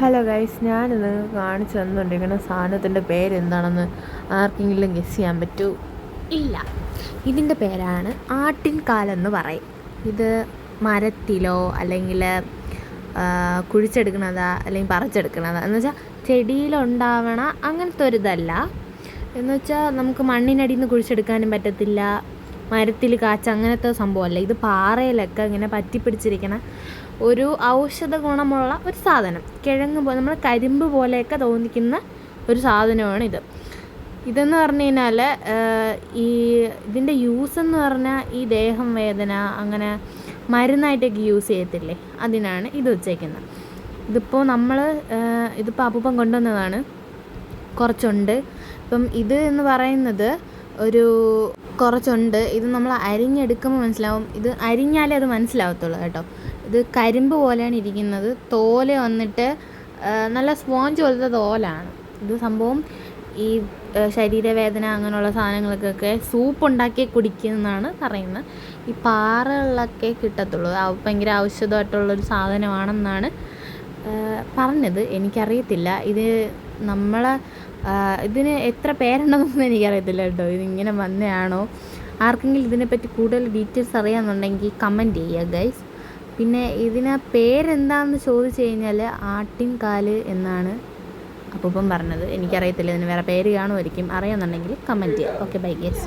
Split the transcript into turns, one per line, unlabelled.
Hello guys ഞാനിത് കാണിച്ചു തന്നുകൊണ്ടിരിക്കുന്ന സാധനത്തിന്റെ പേരെന്താണെന്ന് ആർക്കെങ്കിലും ഗസ് ചെയ്യാൻ പറ്റൂ? ഇല്ല. ഇതിന്റെ പേരാണ് ആട്ടിൻകാലെന്ന് പറയും. ഇത് മരത്തിലോ അല്ലെങ്കിൽ കുഴിച്ചെടുക്കണതാ അല്ലെങ്കിൽ പറിച്ചെടുക്കണതാ എന്ന് വെച്ചാൽ ചെടിയിലുണ്ടാവണ അങ്ങനത്തെ ഒരു ഇതല്ല. എന്ന് വെച്ചാൽ നമുക്ക് മണ്ണിനടിയിൽ നിന്ന് കുഴിച്ചെടുക്കാനും പറ്റത്തില്ല. മരത്തിൽ കാച്ച അങ്ങനത്തെ സംഭവമല്ല. ഇത് പാറയിലൊക്കെ ഇങ്ങനെ പറ്റിപ്പിടിച്ചിരിക്കണ ഒരു ഔഷധ ഗുണമുള്ള ഒരു സാധനം. കിഴങ്ങ് പോലെ നമ്മൾ കരിമ്പ് പോലെയൊക്കെ തോന്നിക്കുന്ന ഒരു സാധനമാണ് ഇത് ഇതെന്ന് പറഞ്ഞു കഴിഞ്ഞാൽ ഈ ഇതിന്റെ യൂസ് എന്ന് പറഞ്ഞാൽ ഈ ദേഹം വേദന അങ്ങനെ മരുന്നായിട്ടൊക്കെ യൂസ് ചെയ്യത്തില്ലേ? അതിനാണ് ഇത് വെച്ചേക്കുന്നത് ഇതിപ്പോൾ നമ്മൾ ഇതിപ്പോൾ അപ്പൂപ്പൻ കൊണ്ടുവന്നതാണ്. കുറച്ചുണ്ട്. ഇപ്പം ഇത് എന്ന് പറയുന്നത് ഒരു കുറച്ചുണ്ട്. ഇത് നമ്മൾ അരിഞ്ഞെടുക്കുമ്പോൾ മനസ്സിലാവും. ഇത് അരിഞ്ഞാലേ അത് മനസ്സിലാവത്തുള്ളൂ കേട്ടോ. ഇത് കരിമ്പ് പോലെയാണ് ഇരിക്കുന്നത്. തോൽ വന്നിട്ട് നല്ല സ്പോഞ്ച് പോലത്തെ തോലാണ്. ഇത് സംഭവം ഈ ശരീരവേദന അങ്ങനെയുള്ള സാധനങ്ങൾക്കൊക്കെ സൂപ്പ് ഉണ്ടാക്കി കുടിക്കുന്നതാണ് പറയുന്നത്. ഈ പാറകളിലൊക്കെ കിട്ടത്തുള്ളൂ. ഭയങ്കര ഔഷധമായിട്ടുള്ളൊരു സാധനമാണെന്നാണ് പറഞ്ഞത്. എനിക്കറിയത്തില്ല. ഇത് നമ്മളെ ഇതിന് എത്ര പേരുണ്ടെന്നൊന്നും എനിക്കറിയത്തില്ല കേട്ടോ. ഇതിങ്ങനെ വന്നതാണോ ആർക്കെങ്കിലും ഇതിനെപ്പറ്റി കൂടുതൽ ഡീറ്റെയിൽസ് അറിയാമെന്നുണ്ടെങ്കിൽ കമന്റ് ചെയ്യുക ഗൈസ്. പിന്നെ ഇതിന് പേരെന്താണെന്ന് ചോദിച്ചു കഴിഞ്ഞാൽ ആട്ടിൻകാൽ എന്നാണ് അപ്പം പറഞ്ഞത്. എനിക്കറിയത്തില്ല ഇതിന് വേറെ പേര് കാണുമായിരിക്കും. അറിയാമെന്നുണ്ടെങ്കിൽ കമന്റ് ചെയ്യുക. Okay bye guys.